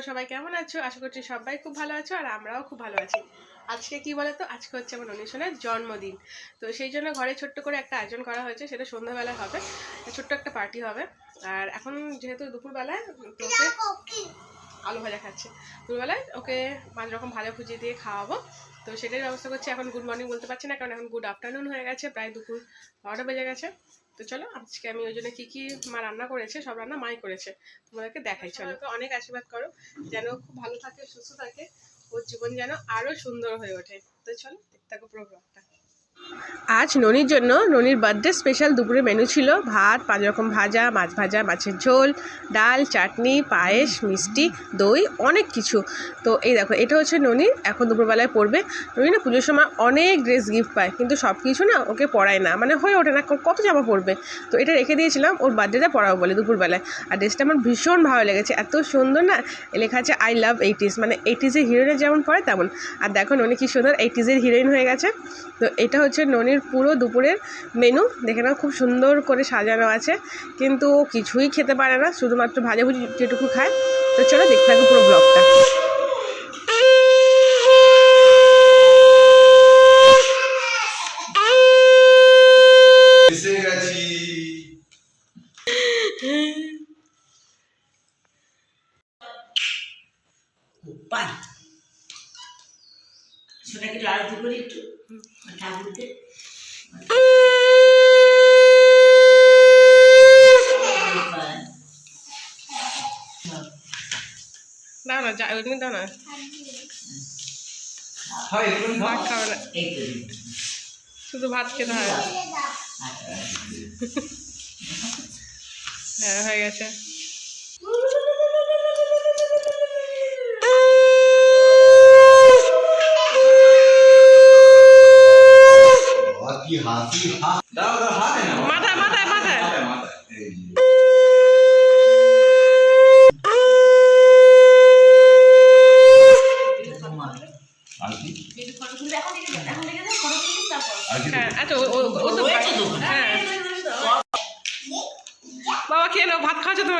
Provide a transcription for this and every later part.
তোমরা সবাই কেমন আছো? আশা করছি সবাই খুব ভালো আছো আর আমরাও খুব ভালো আছি। আজকে কি বলতো? আজকে হচ্ছে আমার অনিশনের জন্মদিন। তো সেই জন্য ঘরে ছোট্ট করে একটা আয়োজন করা হয়েছে, সেটা সন্ধ্যাবেলা হবে। ছোট্ট একটা পার্টি হবে। আর এখন যেহেতু দুপুরবেলায়, তো ওকে আলু ভাজা খাচ্ছে। দুপুরবেলায় ওকে পাঁচ রকম ভালো ভুজিয়ে দিয়ে খাওয়াবো। তো সেটাই ব্যবস্থা করছি। এখন গুড মর্নিং বলতে পারছি না, কারণ এখন গুড আফটারনুন হয়ে গেছে। প্রায় দুপুর বারোটা বেজে গেছে। তো চলো, আজকে আমি ওই জন্য কি কি মা রান্না করেছে, সব রান্না মাই করেছে। তোমাদেরকে দেখাই, চলো। অনেক আশীর্বাদ করো, যেন খুব ভালো থাকে, সুস্থ থাকে, ওর জীবন যেন আরও সুন্দর হয়ে ওঠে। তো চলো, দেখতে থাকো প্রোগ্রামটা আজ ননির জন্য ননির বার্থডে স্পেশাল দুপুরে মেনু ছিল ভাত, পাঁচ রকম ভাজা, মাছ ভাজা, মাছের ঝোল, ডাল, চাটনি, পায়েস, মিষ্টি, দই, অনেক কিছু। তো এই দেখো, এটা হচ্ছে ননি, এখন দুপুরবেলায় পড়বে। ননি না পুজোর সময় অনেক ড্রেস গিফট পায়, কিন্তু সব কিছু না ওকে পড়ায় না। মানে হয়ে ওঠে না কত জামা পরবে? তো এটা রেখে দিয়েছিলাম, ওর বার্থডেটা পড়াবো বলে দুপুরবেলায়। আর ড্রেসটা আমার ভীষণ ভালো লেগেছে, এত সুন্দর না লেখা আছে আই লাভ এইটিস মানে এইটিসের হিরোইনের যেমন পড়ে তেমন। আর দেখো ননি কি সুন্দর এইটিসের হিরোইন হয়ে গেছে। তো এটা হচ্ছে ননির পুরো দুপুরের মেনু দেখে নাও, খুব সুন্দর করে সাজানো আছে। কিন্তু ও কিছুই খেতে পারে না, শুধুমাত্র ভাজাভুজি যেটুকু খায়। তো চলো দেখতে থাকো পুরো ব্লগটা এসে গেছি পাই সেটাকে লাড়তে করি একটু ঠাকুরকে দাও না যা ওইদিন দাও না। হয় ভাত খাবে না। শুধু ভাত খেতে হয়। হ্যাঁ হয়ে গেছে। বাবা, কি হাসি হা দাও দাও হাতে না মাথায় মাথায় মাথায় মাথায় মাথায় এই যে। তোমার। আর কি আর কি হ্যাঁ আচ্ছা ও ও- ও তো রয়েছে তো। হ্যাঁ বাবা খেয়ে নাও ভাত খাওয়াছো তোমাকে এ বাবা, ওটা- এটা ছেড়ে দে বাবা। আর কি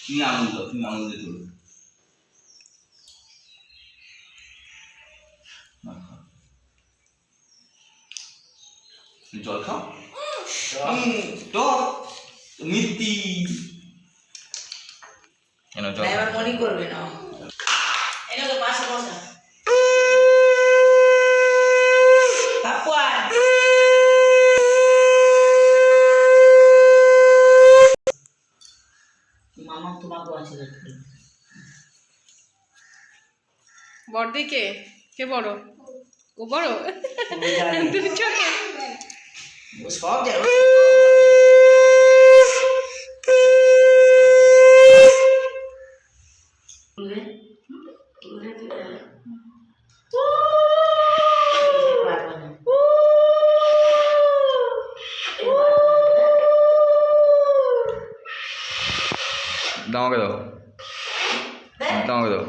তুমি আনন্দ দাও, তুমি আনন্দ দিয়ে তোলো না, খাও। তুমি জল খাও হুম, টক মিষ্টি কেন জল না, এবার মনে করবে না। এনে তো পাশে বসা। মামা তোমাকেও আশীর্বাদ বড়দি কে কে বড়? ও বড়? তুমি ছোট ও সব জায়গায় তুলে, তুলে দিলে। পারবে না। দাও আমাকে দাও। দাও আমাকে দাও।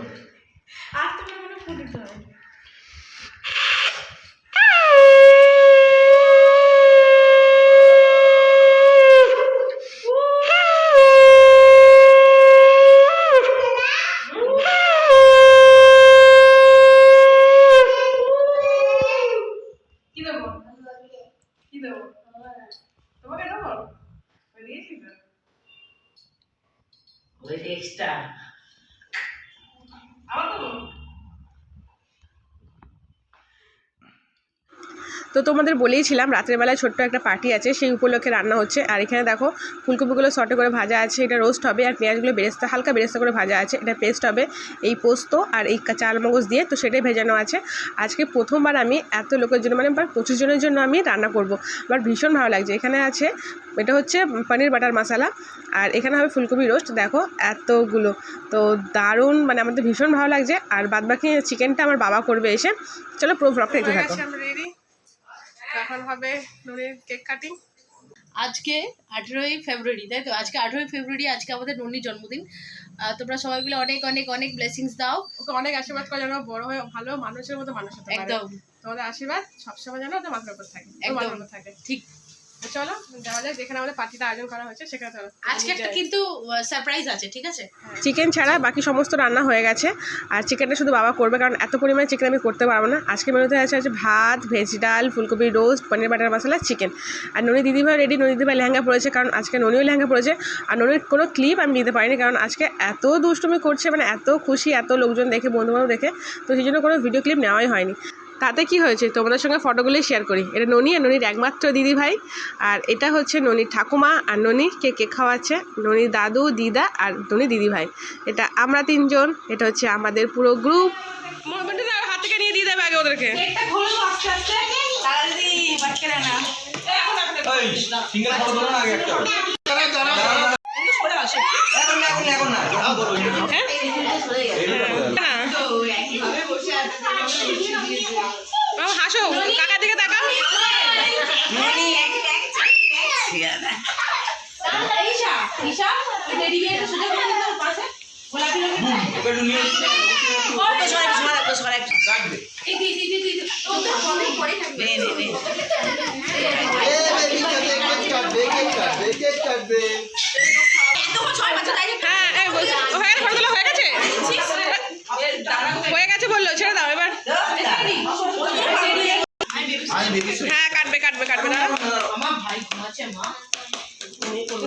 ওই এক্সট্রা আমার তো তোমাদের বলেইছিলাম রাত্রেবেলায় ছোট্ট একটা পার্টি আছে, সেই উপলক্ষে রান্না হচ্ছে। আর এখানে দেখো, ফুলকপিগুলো শর্টে করে ভাজা আছে, এটা রোস্ট হবে, আর পেঁয়াজগুলো বেরেস্তা, হালকা বেরেস্তা করে ভাজা আছে, এটা পেস্ট হবে এই পোস্ত আর এই কা- চাল মগজ দিয়ে, তো সেটাই ভেজানো আছে। আজকে প্রথমবার আমি এত লোকের জন্য মানে পঁচিশ জনের জন্য আমি রান্না করব। আমার ভীষণ ভালো লাগছে। এখানে আছে, এটা হচ্ছে পনির বাটার মশলা, আর এখানে হবে ফুলকপি রোস্ট। দেখো, এতগুলো, তো দারুণ মানে আমাদের ভীষণ ভালো লাগছে। আর বাদবাকি চিকেনটা আমার বাবা করবে এসে। চলো পুরো ব্লগটা রেডি এখন হবে ননির কেক কাটিং আজকে আঠেরোই ফেব্রুয়ারি তাই তো? আজকে আঠেরোই ফেব্রুয়ারি আজকে আমাদের ননির জন্মদিন। আহ, তোমরা সবাই মিলে অনেক অনেক অনেক ব্লেসিংস দাও। ওকে অনেক আশীর্বাদ করো যেন বড় হয়ে ভালো মানুষের মতো মানুষ হতে একদম। তোমাদের আশীর্বাদ সবসময় যেন ওদের মাথার উপর থাকে। একদম। থাকে। ঠিক। চলো যাওয়া যাক যেখানে আমাদের পার্টিটা আয়োজন করা হয়েছে সেখানে চলো। আজকে একটা কিন্তু সারপ্রাইজ আছে ঠিক আছে? চিকেন ছাড়া বাকি সমস্ত রান্না হয়ে গেছে। আর চিকেনটা শুধু বাবা করবে কারণ এত পরিমাণে চিকেন আমি করতে পারব না। আজকে মেনুতে আছে আছে ভাত ভেজ ডাল ফুলকপি roast paneer butter masala chicken আর ননি দিদিভাই রেডি ননি দিদিভাই লেহেঙ্গা পড়েছে কারণ আজকে ননিও লেহেঙ্গা পড়েছে আর ননির কোনো ক্লিপ আমি দিতে পারিনি কারণ আজকে এত দুষ্টুমি করছে মানে এত খুশি এত লোকজন দেখে বন্ধুবান্ধব দেখে তো সেই জন্য কোনো ভিডিও ক্লিপ নেওয়াই হয়নি। তাতে কি হয়েছে? তোমাদের সঙ্গে ফটোগুলোই শেয়ার করি। এটা ননি আর ননির একমাত্র দিদি ভাই। আর এটা হচ্ছে ননির ঠাকুমা আর ননি কে কেক খাওয়াচ্ছে? ননির দাদু দিদা আর ননি দিদি ভাই। এটা আমরা তিনজন। এটা হচ্ছে আমাদের পুরো গ্রুপ হাত থেকে নিয়ে দিয়ে দেবে আগে ওদেরকে। কেকটা হয়ে গেছে হয়ে হয়ে বলল ছেড়ে দাও এবার হ্যাঁ কাটবে কাটবে কাটবে না আমার ভাই ঘুমাচ্ছে মা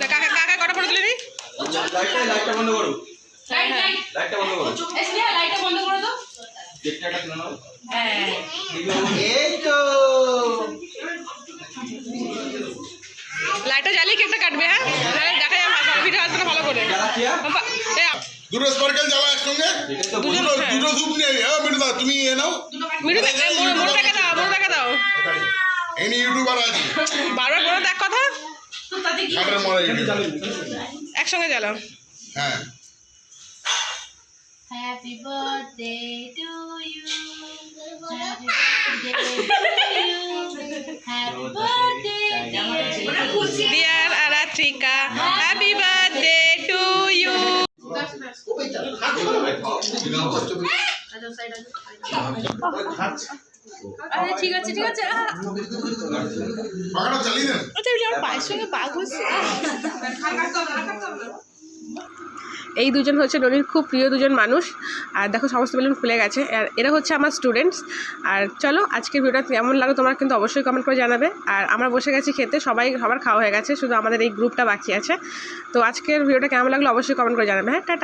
কাকা কাকা কটা ফটো তুলে লাইটটা লাইটটা বন্ধ করো লাইট লাইট লাইটটা বন্ধ করো লাইটটা বন্ধ করে দাও কেকটা তুলে নাও হ্যাঁ লাইটটা জ্বালিয়ে কেকটা কাটবে হ্যাঁ? তাহলে দেখা যাবে ভিডিও আসবে ভালো করে হ্যাঁ? দুটো স্পার্কেল জ্বালা একসঙ্গে? দুটো হ্যাঁ। দুটো ধূপ হ্যাঁ মিঠুদা তুমি এ নাও। মিঠু দা- এ, মোড় মোড় দেখে দাও মোড় দেখে দাও এনি ইউটিউবার আছে। বারবার তো এক কথা। একসঙ্গে জ্বালাও হ্যাঁ। Happy birthday to you happy birthday to you happy birthday dear Aratrika happy birthday to ঠিক আছে ঠিক আছে পাখাটা চালিয়ে দেন। আচ্ছা আমার পায়ের সঙ্গে বাঘ হচ্ছে এই দুজন হচ্ছে ননির খুব প্রিয় দুজন মানুষ। আর দেখো সমস্ত বেলুন খুলে গেছে। আর এরা হচ্ছে আমার স্টুডেন্টস আর চলো আজকের ভিডিওটা কেমন লাগল তোমরা কিন্তু অবশ্যই কমেন্ট করে জানাবে। আর আমরা বসে গেছি খেতে সবাই সবার খাওয়া হয়ে গেছে শুধু আমাদের এই গ্রুপটা বাকি আছে। তো আজকের ভিডিওটা কেমন লাগল অবশ্যই কমেন্ট করে জানাবে। হ্যাঁ টাটা।